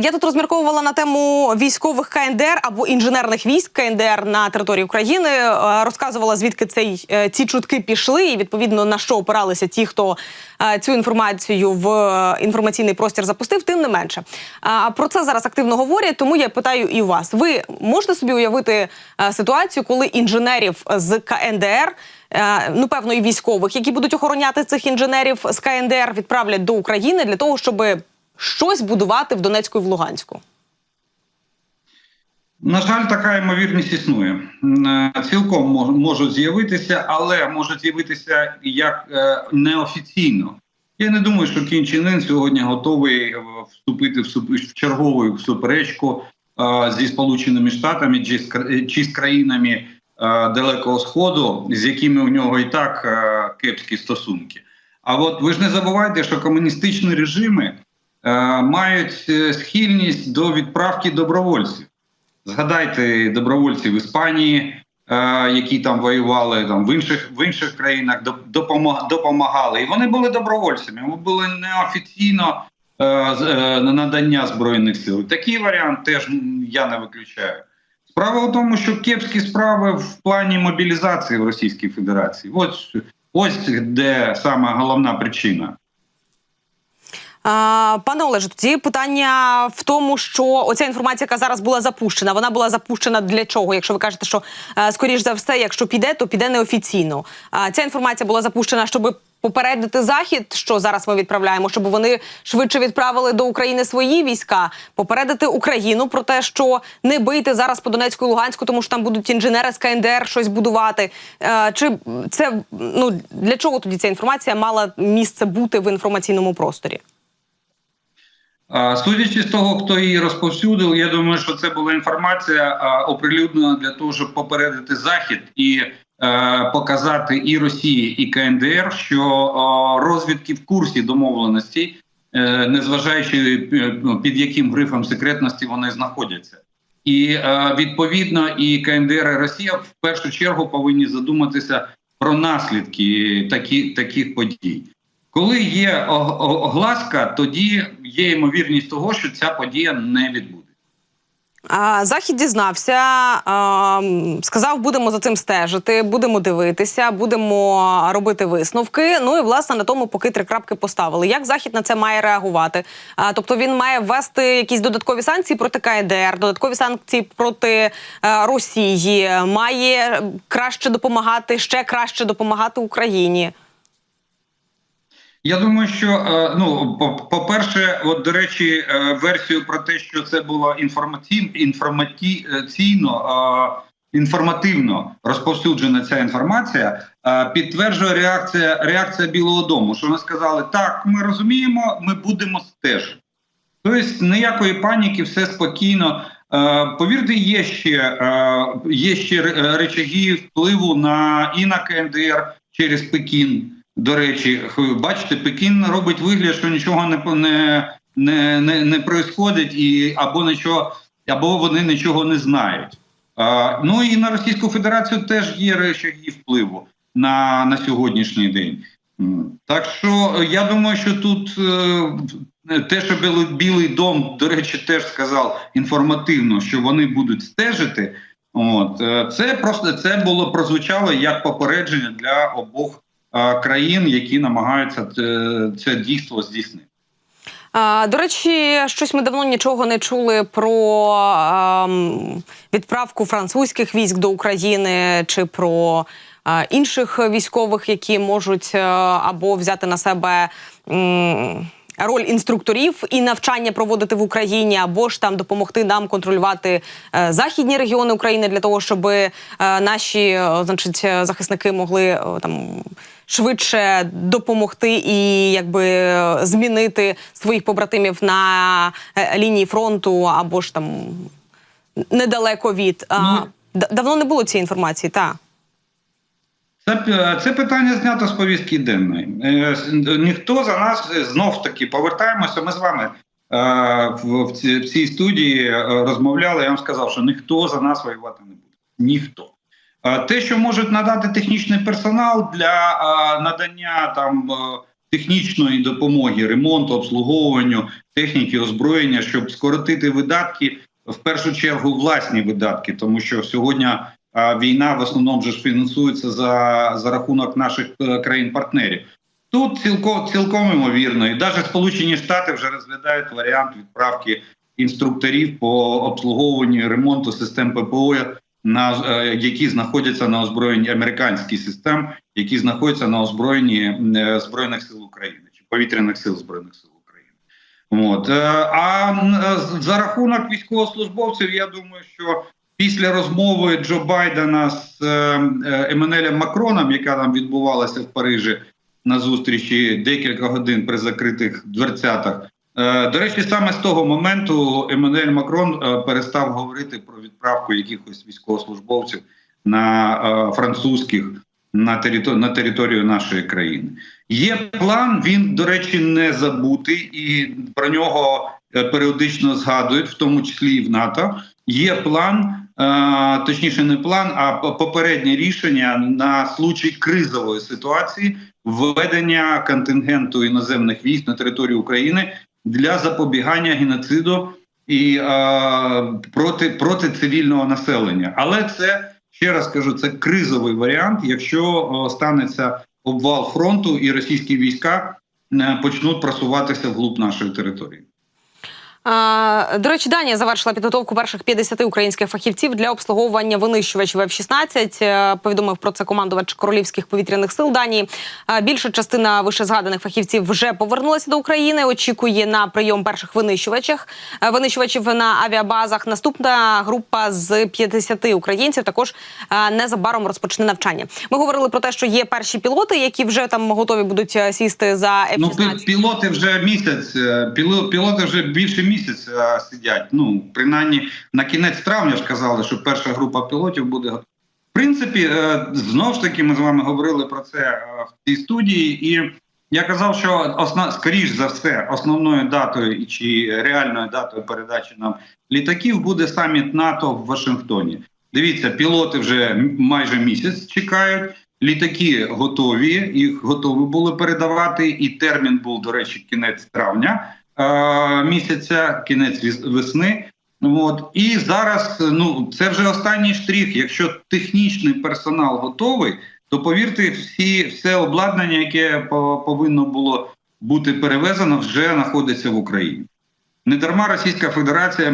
Я тут розмірковувала на тему військових КНДР або інженерних військ КНДР на території України. Розказувала звідки цей е, ці чутки пішли, і відповідно на що опиралися ті, хто е, цю інформацію в е, інформаційний простір запустив. Тим не менше, про це зараз активно говорять. Тому я питаю і вас: ви можете собі уявити ситуацію, коли інженерів з КНДР ну певно, і військових, які будуть охороняти цих інженерів з КНДР, відправлять до України для того, щоб щось будувати в Донецьку і в Луганську. На жаль, така ймовірність існує. Е, Цілком можуть з'явитися, але можуть з'явитися як е, неофіційно. Я не думаю, що Ын сьогодні готовий е, вступити в чергову суперечку зі Сполученими Штатами чи з кра- з країнами Далекого Сходу, з якими у нього і так кепські стосунки. А от ви ж не забувайте, що комуністичні режими мають е, схильність до відправки добровольців. Згадайте добровольців Іспанії, е, які там воювали там в інших в інших країнах, допомагали. І вони були добровольцями. Вони були неофіційно е, е, надання збройних сил. Такий варіант теж я не виключаю. Справа в тому, що кепські справи в плані мобілізації в Російській Федерації. Ось ось де саме головна причина. Пане Олеже, тоді питання в тому, що оця інформація, яка зараз була запущена, вона була запущена для чого? Якщо ви кажете, що е, скоріш за все, якщо піде, то піде неофіційно. Ця інформація була запущена, щоб попередити захід, що зараз ми відправляємо, щоб вони швидше відправили до України свої війська, попередити Україну про те, що не бийте зараз по Донецьку і Луганську, тому що там будуть інженери з КНДР щось будувати. Е, Чи це ну для чого тоді ця інформація мала місце бути в інформаційному просторі? Судячи з того, хто її розповсюдив, я думаю, що це була інформація оприлюднена для того, щоб попередити захід і е, показати і Росії, і КНДР, що розвідки в курсі домовленості, е, незважаючи е, ну, під яким грифом секретності вони знаходяться. І відповідно і КНДР і Росія в першу чергу повинні задуматися про наслідки такі, таких подій. Коли є огласка, тоді є ймовірність того, що ця подія не відбудеться. Захід дізнався, сказав, будемо за цим стежити, будемо дивитися, будемо робити висновки. Ну і власне на тому поки три крапки поставили. Як захід на це має реагувати? Тобто він має ввести якісь додаткові санкції проти КНДР, додаткові санкції проти Росії, має краще допомагати, ще краще допомагати Україні. Я думаю, що е, ну по- по-перше, от до речі, е, версію про те, що це було інформаційно е, інформативно розповсюджена ця інформація, підтверджує реакція реакція Білого Дому. Що вони сказали, так, ми розуміємо, ми будемо стежити. Тобто ніякої паніки, все спокійно. Повірте, є ще є ще ре- речаги впливу на і на КНДР через Пекін. До речі, бачите, Пекін робить вигляд, що нічого не не, не, не, не происходить, і або нічого, або вони нічого не знають. Е, Ну і на Російську Федерацію теж є речаги впливу на, на сьогоднішній день. Так що е, я думаю, що тут е, те, що Білий, Білий дом, до речі, теж сказав інформативно, що вони будуть стежити. От е, це просто це було прозвучало як попередження для обох країн, які намагаються це, це дійство здійснити. До речі, щось ми давно нічого не чули про відправку французьких військ до України чи про е, інших військових, які можуть е, або взяти на себе. Роль інструкторів і навчання проводити в Україні, або ж там допомогти нам контролювати е, західні регіони України для того, щоб е, наші е, значить, захисники могли е, там швидше допомогти і якби змінити своїх побратимів на е, лінії фронту або ж там недалеко від. Ну, давно не було цієї інформації, так. Це, це питання знято з повістки денної. Е, Ніхто за нас е, знов таки повертаємося. Ми з вами е, в, в, ці- в цій студії е, розмовляли. Я вам сказав, що ніхто за нас воювати не буде. Ніхто. Е, Те, що можуть надати технічний персонал для е, надання там е, технічної допомоги, ремонту, обслуговуванню техніки, озброєння, щоб скоротити видатки, в першу чергу власні видатки, тому що сьогодні війна в основному ж фінансується за, за рахунок наших е, країн-партнерів. Тут цілком цілком ймовірно, і навіть Сполучені Штати вже розглядають варіант відправки інструкторів по обслуговуванню ремонту систем ППО, на е, які знаходяться на озброєнні американських систем, які знаходяться на озброєнні е, збройних сил України чи повітряних сил збройних сил України. От а за рахунок військовослужбовців, я думаю, що після розмови Джо Байдена з е, е, Еммануелем Макроном, яка там відбувалася в Парижі на зустрічі декілька годин при закритих дверцятах. Е, До речі, саме з того моменту Еммануель Макрон перестав говорити про відправку якихось військовослужбовців на французьких на територію, на територію нашої країни. Є план, він, до речі, не забутий, і про нього періодично згадують, в тому числі і в НАТО. Є план, точніше, не план, а попереднє рішення на случай кризової ситуації введення контингенту іноземних військ на територію України для запобігання геноциду і е, проти, проти цивільного населення. Але це ще раз кажу, це кризовий варіант, якщо станеться обвал фронту і російські війська е, почнуть просуватися вглуб нашої території. До речі, Данія завершила підготовку перших 50 українських фахівців для обслуговування винищувачів F-16. Е, Повідомив про це командувач королівських повітряних сил Данії. Більша частина вищезгаданих фахівців вже повернулася до України. Очікує на прийом перших винищувачів е, винищувачів на авіабазах. Наступна група з 50 українців також е, незабаром розпочне навчання. Ми говорили про те, що є перші пілоти, які вже там готові будуть е, сісти за F-16. Ну, пілоти вже місяць, е, пілоти вже більше місяця е, сидять. Ну, принаймні, на кінець травня ж казали, що перша група пілотів буде готова. В принципі, е, знов ж таки, ми з вами говорили про це е, в цій студії, і я казав, що осна, скоріш за все, основною датою чи реальною датою передачі нам літаків буде саміт НАТО в Вашингтоні. Дивіться, пілоти вже майже місяць чекають. Літаки готові, їх готові були передавати, і термін був, до речі, кінець травня місяця, кінець весни. От і зараз ну це вже останній штрих. Якщо технічний персонал готовий, то повірте, всі все обладнання, яке по- повинно було бути перевезено, вже знаходиться в Україні. Недарма Російська Федерація е,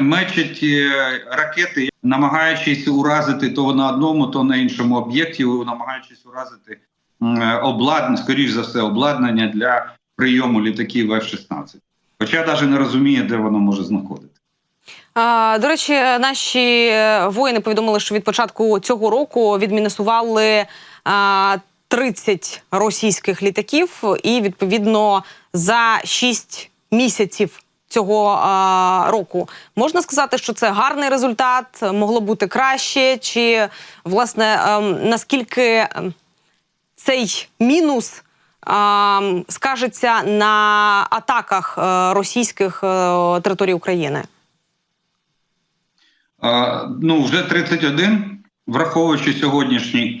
мечить е, ракети, намагаючись уразити то на одному, то на іншому об'єкті, намагаючись уразити обладнання, скоріш за все, обладнання для прийому літаків F-16. Хоча навіть не розуміє, де воно може знаходитися. До речі, наші е, воїни повідомили, що від початку цього року відмінусували а, 30 російських літаків, і відповідно за 6 місяців цього року можна сказати, що це гарний результат, могло бути краще, чи власне ем, наскільки ем, цей мінус скажеться на атаках е, російських е, територій України? Ну, вже 31, враховуючи сьогоднішній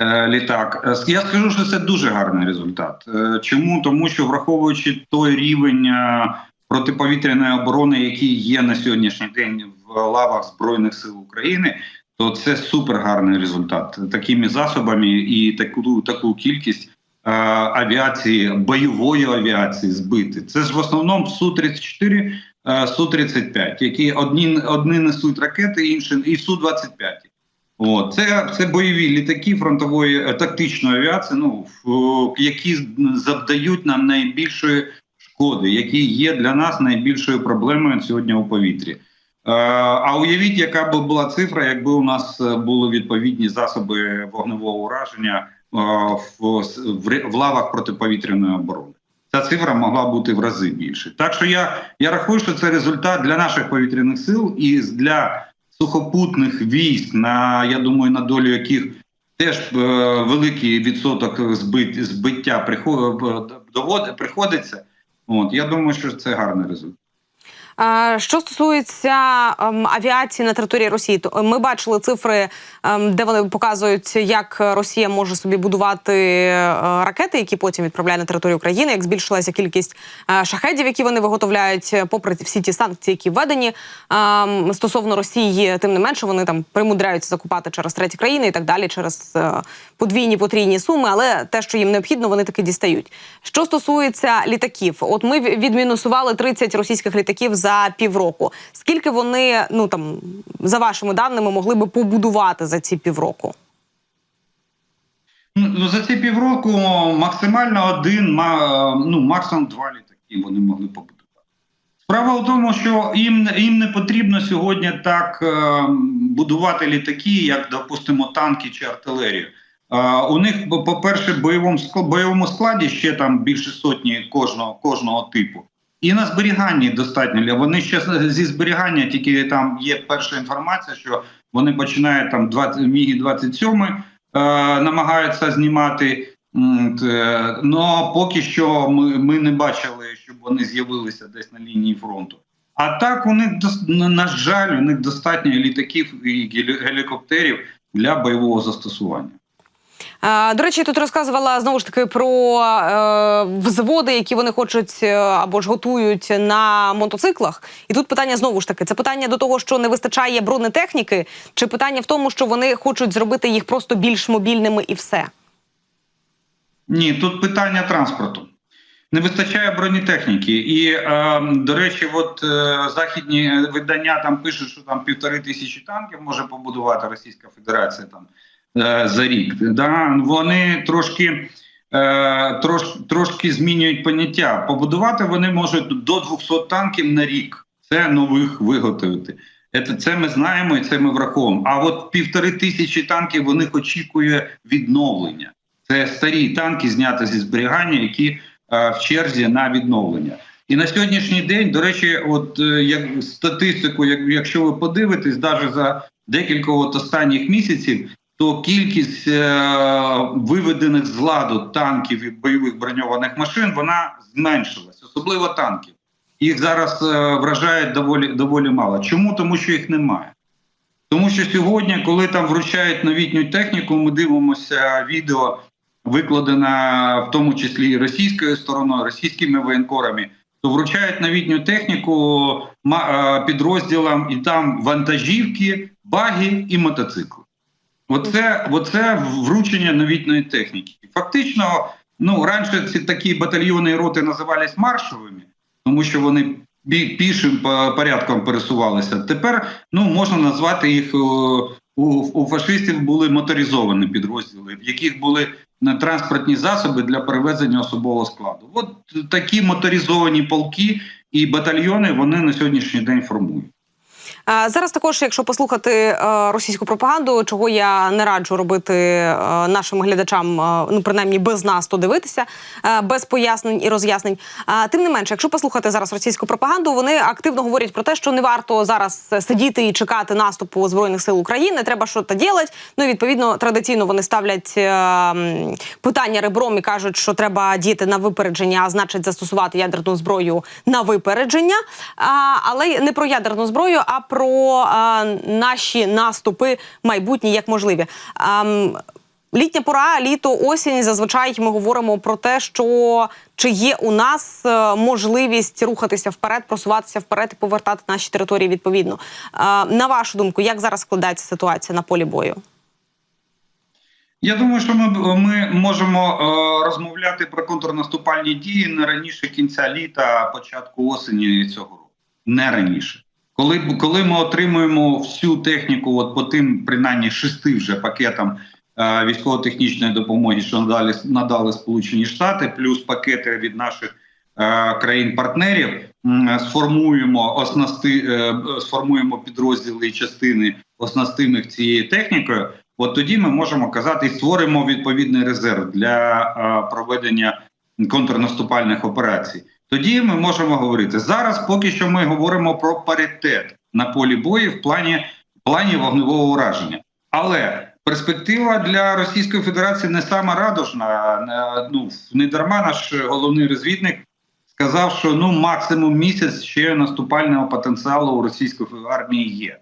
е, літак. Я скажу, що це дуже гарний результат. Чому? Тому що враховуючи той рівень протиповітряної оборони, який є на сьогоднішній день в лавах Збройних сил України, то це супер гарний результат. Такими засобами і таку таку кількість авіації, бойової авіації збити. Це ж в основному Су-34, е, Су-35, які одні, одні несуть ракети, інші і Су-25. От це, це бойові літаки фронтової е, тактичної авіації, ну які завдають нам найбільшої шкоди, які є для нас найбільшою проблемою сьогодні у повітрі. Е, А уявіть, яка б була цифра, якби у нас е, були відповідні засоби вогневого ураження е, в, в, лавах протиповітряної оборони. Ця цифра могла бути в рази більше. Так що я, я рахую, що це результат для наших повітряних сил і для сухопутних військ, на я думаю, на долю яких теж е, великий відсоток збит, збиття приход, довод, приходиться. От я думаю, що це гарний результат. Що стосується ем, авіації на території Росії, то е, ми бачили цифри, ем, де вони показують, як Росія може собі будувати е, ракети, які потім відправляє на територію України, як збільшилася кількість е, шахедів, які вони виготовляють, попри всі ті санкції, які введені ем, стосовно Росії, тим не менше вони там примудряються закупати через треті країни і так далі, через подвійні потрійні суми, але те, що їм необхідно, вони таки дістають. Що стосується літаків, от ми відмінусували 30 російських літаків за півроку. Скільки вони, ну там за вашими даними, могли би побудувати за ці півроку? Ну, за ці півроку максимально один, ну, максимум два літаки вони могли побудувати. Справа в тому, що їм, їм не потрібно сьогодні так е, будувати літаки, як, допустимо, танки чи артилерію. Е, у них, по- по-перше, в бойовому, бойовому складі ще там більше сотні кожного, кожного типу. І на зберіганні достатньо. Вони ще зі зберігання, тільки там є перша інформація, що вони починають там 20, Мігі 27 е, намагаються знімати. М, Ну поки що ми, ми не бачили, щоб вони з'явилися десь на лінії фронту. А так у них на жаль, у них достатньо літаків і гелі- гелікоптерів для бойового застосування. До речі, тут розказувала знову ж таки про е, взводи, які вони хочуть е, або ж готують на мотоциклах. І тут питання знову ж таки: це питання до того, що не вистачає бронетехніки, чи питання в тому, що вони хочуть зробити їх просто більш мобільними і все. Ні, тут питання транспорту. Не вистачає бронетехніки. І, е, до речі, от е, західні видання там пишуть, що там півтори тисячі танків може побудувати Російська Федерація там за рік. Да? Вони трошки, е, трош, трошки змінюють поняття. Побудувати вони можуть до 200 танків на рік. Це нових виготовити. Це, це ми знаємо і це ми враховуємо. А от півтори тисячі танків них очікує відновлення. Це старі танки, зняті зі зберігання, які е, в черзі на відновлення. І на сьогоднішній день, до речі, от е, як статистику, як, якщо ви подивитесь, навіть за декілька от останніх місяців, то кількість е, виведених з ладу танків і бойових броньованих машин вона зменшилась, особливо танків. Їх зараз е, вражають доволі доволі мало. Чому? Тому що їх немає. Тому що сьогодні, коли там вручають новітню техніку, ми дивимося відео, викладене в тому числі російською стороною, російськими воєнкорами, то вручають новітню техніку е, підрозділам, і там вантажівки, баги і мотоцикли. Оце, оце вручення новітньої техніки. Фактично, ну раніше ці такі батальйони і роти називались маршовими, тому що вони пішим порядком пересувалися. Тепер ну можна назвати їх у, у фашистів були моторизовані підрозділи, в яких були на транспортні засоби для перевезення особового складу. От такі моторизовані полки і батальйони вони на сьогоднішній день формують. Зараз також, якщо послухати е, російську пропаганду, чого я не раджу робити е, нашим глядачам, е, ну принаймні без нас, то дивитися без пояснень і роз'яснень. Тим не менше, якщо послухати зараз російську пропаганду, вони активно говорять про те, що не варто зараз сидіти і чекати наступу збройних сил України. Треба щось робити. Ну і відповідно традиційно вони ставлять питання ребром і кажуть, що треба діяти на випередження, а значить застосувати ядерну зброю на випередження. Але не про ядерну зброю, а про а, наші наступи майбутні як можливі. А, Літня пора, літо, осінь. Зазвичай ми говоримо про те, що чи є у нас е, можливість рухатися вперед, просуватися вперед і повертати наші території відповідно. На вашу думку, як зараз складається ситуація на полі бою? Я думаю, що ми, ми можемо е, розмовляти про контрнаступальні дії не раніше кінця літа, початку осені цього року. Не раніше. Коли, коли ми отримуємо всю техніку, от по тим, принаймні, шести вже пакетам е, військово-технічної допомоги, що надали, надали Сполучені Штати, плюс пакети від наших е, країн-партнерів, м, сформуємо оснасти, е, сформуємо підрозділи і частини, оснастимо їх цією технікою. От тоді ми можемо казати і створимо відповідний резерв для е, проведення контрнаступальних операцій. Тоді ми можемо говорити зараз. Поки що ми говоримо про паритет на полі бою в плані в плані вогневого ураження, але перспектива для Російської Федерації не сама радужна. Ну не дарма наш головний розвідник сказав, що ну максимум місяць ще наступального потенціалу у російської армії є.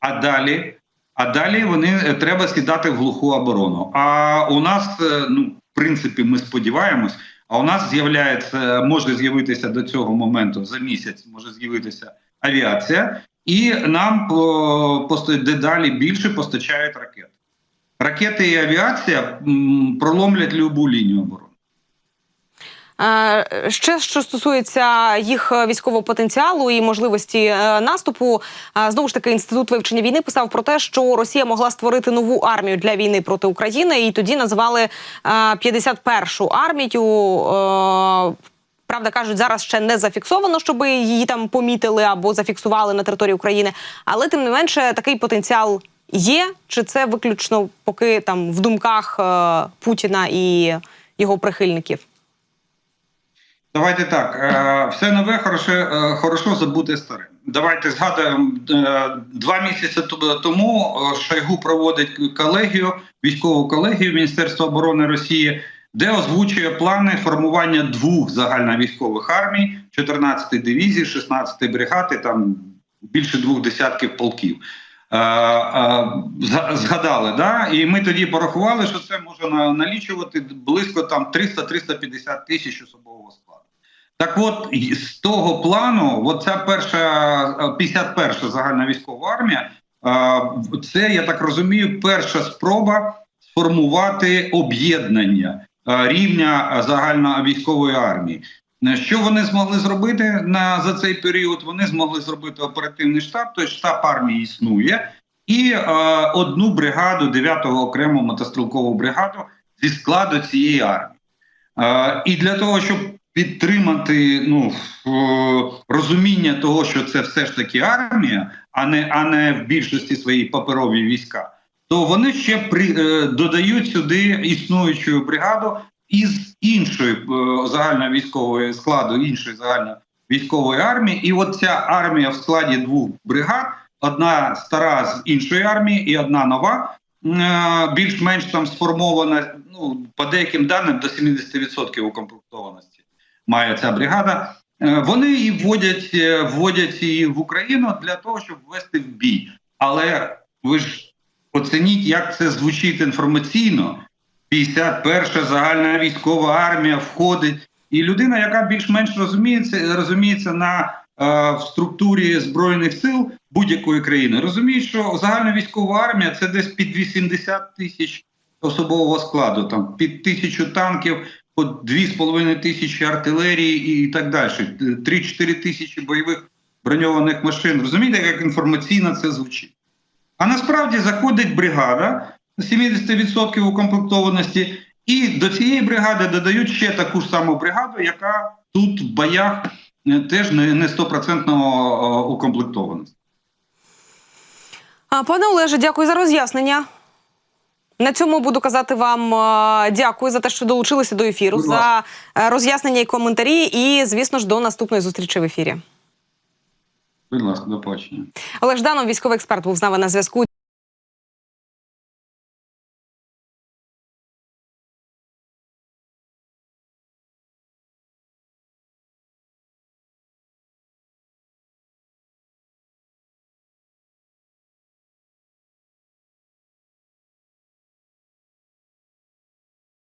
А далі, а далі вони е, треба сідати в глуху оборону. А у нас, е, ну в принципі, ми сподіваємось. А у нас з'являється, може з'явитися до цього моменту за місяць, може з'явитися авіація, і нам дедалі більше постачають ракет. Ракети і авіація проломлять любу лінію оборони. Е, Ще що стосується їх військового потенціалу і можливості е, наступу, е, знову ж таки інститут вивчення війни писав про те, що Росія могла створити нову армію для війни проти України, і тоді називали е, 51-шу армію. Правда, кажуть, зараз ще не зафіксовано, щоб її там помітили або зафіксували на території України. Але тим не менше такий потенціал є. Чи це виключно поки там в думках Путіна і його прихильників? Давайте так. Е, все нове хороше, е, хорошо забути старе. Давайте згадаємо е, два місяці тому Шойгу проводить колегію, військову колегію Міністерства оборони Росії, де озвучує плани формування двох загальновійськових армій: 14-ї дивізії, 16-ї бригади, там більше двох десятків полків. Зга- Згадали, да? і ми тоді порахували, що це може на- налічувати близько там 300-350 тисяч особового складу. Так от, з того плану, от ця перша е, 51 загальна військова армія, е, це, я так розумію, перша спроба сформувати об'єднання е, рівня загальної військової армії. Е, Що вони змогли зробити на за цей період? Вони змогли зробити оперативний штаб, тобто штаб армії існує, і е, одну бригаду, 9-го окрему мотострілкову бригаду зі складу цієї армії. Е, і для того, щоб підтримати ну, розуміння того, що це все ж таки армія, а не, а не в більшості своїй паперові війська, то вони ще при, е, додають сюди існуючу бригаду із іншої е, загальновійськової складу, іншої загальновійськової армії. І от ця армія в складі двох бригад, одна стара з іншої армії і одна нова, е, більш-менш там сформована, ну, по деяким даним, до 70% укомплектованості має ця бригада. Е, Вони і вводять, е, вводять її в Україну для того, щоб ввести в бій. Але ви ж оцініть, як це звучить інформаційно. 51 загальна військова армія входить, і людина, яка більш-менш розуміється, розуміється на е, в структурі збройних сил будь-якої країни, розуміє, що загальна військова армія це десь під 80 тисяч особового складу, там під тисячу танків, 2,5 тисячі артилерії і так далі, 3-4 тисячі бойових броньованих машин. Розумієте, як інформаційно це звучить? А насправді заходить бригада 70% укомплектованості, і до цієї бригади додають ще таку ж саму бригаду, яка тут в боях е, теж не не 100% укомплектованості. Пане Олеже, дякую за роз'яснення. На цьому буду казати вам е, дякую за те, що долучилися до ефіру, за е, роз'яснення і коментарі. І, звісно ж, до наступної зустрічі в ефірі. Будь ласка, до побачення. Олег Жданов, військовий експерт, був з нами на зв'язку.